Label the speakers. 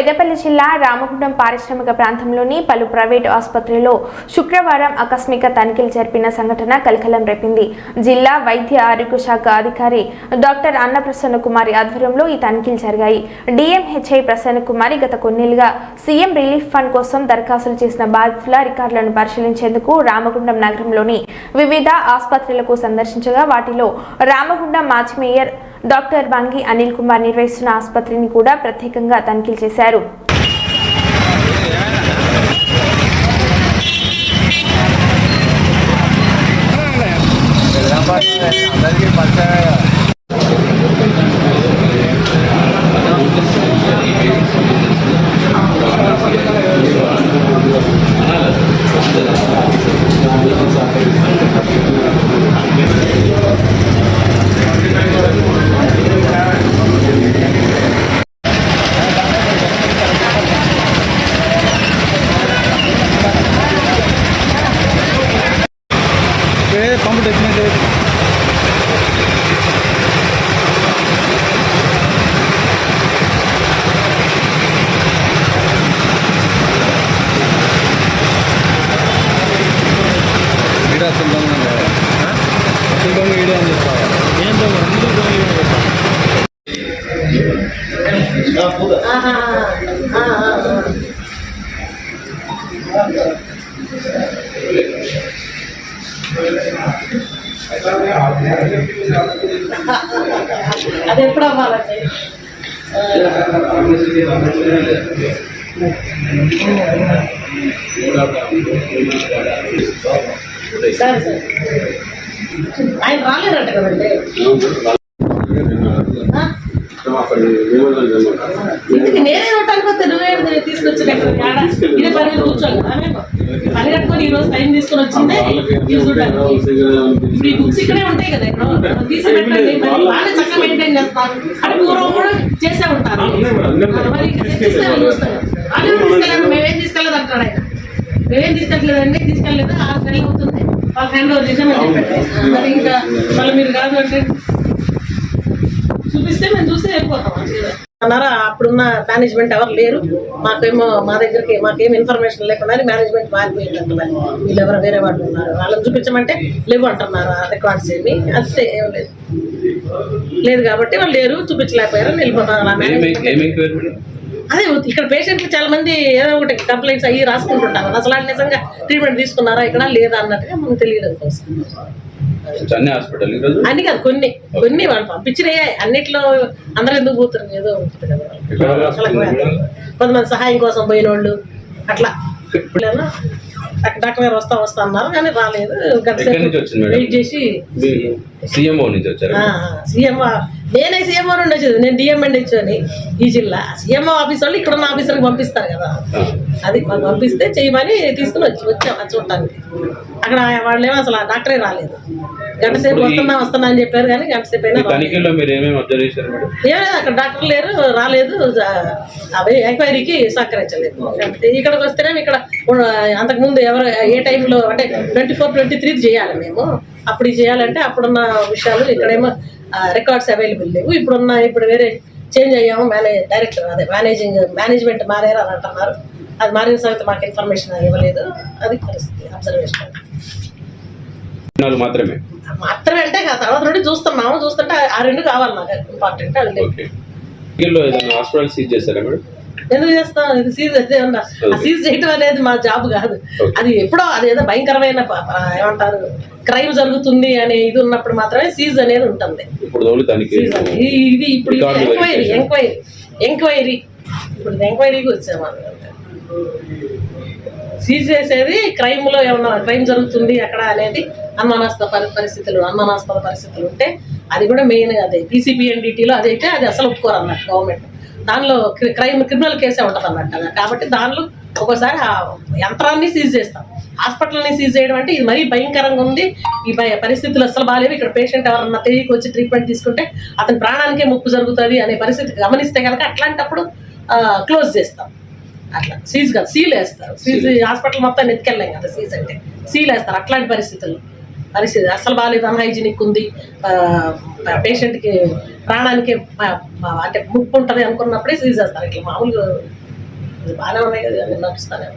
Speaker 1: పెద్దపల్లి జిల్లా రామగుండం పారిశ్రామిక ప్రాంతంలోని పలు ప్రైవేటు ఆసుపత్రిలో శుక్రవారం ఆకస్మిక తనిఖీలు జరిపిన సంఘటన కలకలం రేపింది. జిల్లా వైద్య ఆరోగ్య శాఖ అధికారి డాక్టర్ అన్నప్రసన్న కుమారి ఆధ్వర్యంలో ఈ తనిఖీలు జరిగాయి. డిఎంహెచ్ఐ ప్రసన్న కుమారి గత కొన్నేళ్ళుగా సీఎం రిలీఫ్ ఫండ్ కోసం దరఖాస్తులు చేసిన బాధితుల రికార్డులను పరిశీలించేందుకు రామగుండం నగరంలోని వివిధ ఆసుపత్రులకు సందర్శించగా వాటిలో రామగుండం మాజీ మేయర్ డాక్టర్ బంగి అనిల్ కుమార్ నిర్వహిస్తున్న ఆసుపత్రిని కూడా ప్రత్యేకంగా తనిఖీలు చేశారు.
Speaker 2: అందరికీ పరిచయం పంపు తెచ్చినట్టు వీడియో అసలు దొంగ అసలు దొంగ వీడియో అని చెప్తావా ఏం దొంగ అందరూ దొంగ వీడియో చెప్తావా
Speaker 3: అది ఎప్పుడు అవ్వాలండి? సరే సరే. ఆయన రాలేదంట కదండి? నేనే ఉంటాను నువ్వే తీసుకొచ్చినట్టు ఇదే పని మీద కూర్చోను కదా మేము పని కట్టుకొని ఈ రోజు టైం తీసుకొని వచ్చిందే. ఇప్పుడు ఈ బుక్స్ ఇక్కడే ఉంటాయి కదా ఇక్కడ. తీసి పెట్టండి మరి వాళ్ళే చక్కగా మెయింటైన్ చేస్తారు. పూర్వం కూడా చేసే ఉంటారు. మరి చూస్తారు మేమేం తీసుకెళ్ళదు అంటాడు ఆయన. మేమేం తీసుకెళ్ళలేదండి. తీసుకెళ్ళలేదు. ఆరు నెలలు అవుతుంది. వాళ్ళ చేసామని చెప్పండి మరి ఇంకా మళ్ళీ మీరు కాదు అంటే చూపిస్తే మేము చూస్తే వెళ్ళిపోతాం. అన్నారా? అప్పుడున్న మేనేజ్మెంట్ ఎవరు లేరు. మాకేమో మా దగ్గరికి మాకేం ఇన్ఫర్మేషన్ లేకుండా మేనేజ్మెంట్ మారిపోయింది అంటున్నారు వీళ్ళు ఎవరు వేరే వాళ్ళు ఉన్నారు. వాళ్ళని చూపించమంటే లేవు అంటున్నారు ఆ రికార్డ్స్ ఏమి. అంతే ఏం లేదు. లేదు కాబట్టి వాళ్ళు లేరు చూపించలేకపోయారు వెళ్ళిపోతారు అదే ఇక్కడ పేషెంట్లు చాలా మంది ఏదో ఒకటి కంప్లైంట్స్ అయ్యి రాసుకుంటుంటారు. అసలు నిజంగా ట్రీట్మెంట్ తీసుకున్నారా ఇక్కడ లేదా అన్నట్టుగా మనకు తెలియడం కోసం.
Speaker 2: అన్ని హాస్పిటల్
Speaker 3: అన్ని కాదు కొన్ని. కొన్ని వాళ్ళు పంపించినాయి అన్నిట్లో అందరూ ఎందుకు పోతున్నారు ఏదో ఉంటుంది కదా కొంతమంది సహాయం కోసం పోయిన వాళ్ళు అట్లా డాక్టర్ గారు వస్తా వస్తా అన్నారు కానీ రాలేదు? వెయిట్ చేసి
Speaker 2: సిఎంఓ నుంచి వచ్చారు.
Speaker 3: సీఎం నేనే సీఎంఓ నుండి వచ్చేది నేను డిఎంఎండ్ ఇచ్చాను ఈ జిల్లా. సీఎంఓ ఆఫీస్ వాళ్ళు ఇక్కడ ఉన్న ఆఫీసర్కి పంపిస్తారు కదా. అది మాకు పంపిస్తే చేయమని తీసుకుని వచ్చి వచ్చాం చూడటానికి. అక్కడ వాళ్ళేమో అసలు ఆ డాక్టరే రాలేదు. గంట సేపు వస్తున్నా వస్తున్నా అని చెప్పారు కానీ గంట సేపు అయినా రాలేదు.
Speaker 2: తనిఖీలో మీరు ఏమేమి అబ్జర్వ్ చేశారు మేడం?
Speaker 3: ఏం లేదు అక్కడ డాక్టర్ లేరు రాలేదు. అవి ఎంక్వైరీకి సహకరించలేదు. ఇక్కడికి వస్తేనే ఇక్కడ అంతకుముందు ఎవరు ఏ టైంలో అంటే ట్వంటీ ఫోర్ ట్వంటీ త్రీ చేయాలి మేము. అప్పుడు చేయాలంటే అప్పుడున్న విషయాలు ఇక్కడేమో రికార్డ్స్ అవైలబుల్ లేవు. ఇప్పుడున్న ఇప్పుడు వేరే చేంజ్ అయ్యాము మేనేజ్ డైరెక్టర్ అదే మేనేజింగ్ మేనేజ్మెంట్ మారారు అని అంటున్నారు అది మారిన సంగతి మాకు ఇన్ఫర్మేషన్ ఇవ్వలేదు. అది పరిస్థితి అబ్జర్వేషన్
Speaker 2: మాత్రమే?
Speaker 3: మాత్రమే అంటే తర్వాత నుండి చూస్తున్నాము. చూస్తుంటే ఆ రెండు కావాలి నాకు ఇంపార్టెంట్ అది
Speaker 2: హాస్పిటల్ సీజ్ చేశారా మేడం?
Speaker 3: ఎందుకు చేస్తాం ఇది సీజ్ అయితే ఉన్నా ఆ సీజ్ చేయటం అనేది మా జాబ్ కాదు. అది ఎప్పుడో అది ఏదో భయంకరమైన ఏమంటారు? క్రైమ్ జరుగుతుంది అనే ఇది ఉన్నప్పుడు మాత్రమే సీజ్ అనేది ఉంటుంది. ఇది- ఇప్పుడు ఎంక్వైరీ. ఎంక్వైరీ ఎంక్వైరీ ఇప్పుడు ఎంక్వైరీకి వచ్చాము. సీజ్ చేసేది క్రైమ్లో ఏమన్నా క్రైమ్ జరుగుతుంది అక్కడ అనేది అనుమానాస్పద పరి- పరిస్థితులు అనుమానాస్పద పరిస్థితులు ఉంటే అది కూడా మెయిన్ అదే. పీసీపీఎన్డిటీలో అదైతే అది అసలు ఒప్పుకోరు అన్నట్టు గవర్నమెంట్ దానిలో క్రి- క్రైమ్ క్రిమినల్ కేసే ఉంటుంది అన్నట్టు కాబట్టి దానిలో ఒక్కోసారి ఆ యంత్రాన్ని సీజ్ చేస్తాం. హాస్పిటల్ని సీజ్ చేయడం అంటే ఇది మరీ భయంకరంగా ఉంది. ఈ భయ- పరిస్థితులు అసలు బాగాలేవు ఇక్కడ పేషెంట్ ఎవరన్నా తెలియక వచ్చి ట్రీట్మెంట్ తీసుకుంటే అతని ప్రాణానికే ముప్పు జరుగుతుంది అనే పరిస్థితి గమనిస్తే కనుక అట్లాంటప్పుడు క్లోజ్ చేస్తాం. అట్లా. సీజ్ కాదు సీల్ వేస్తారు. సీజ్ హాస్పిటల్ మొత్తం ఎత్తుకెళ్ళాం కదా సీజ్ అంటే. సీల్ వేస్తారు అట్లాంటి పరిస్థితులు పరిస్థితి. అసలు బాగాలేదు అన్హైజీనిక్ ఉంది. పేషెంట్కి ప్రాణానికి అంటే ముప్పు ఉంటుంది అనుకున్నప్పుడే సీజ్ చేస్తారు. ఇట్లా మామూలుగా బాగానే ఉన్నాయి కదా నేను నడుస్తానే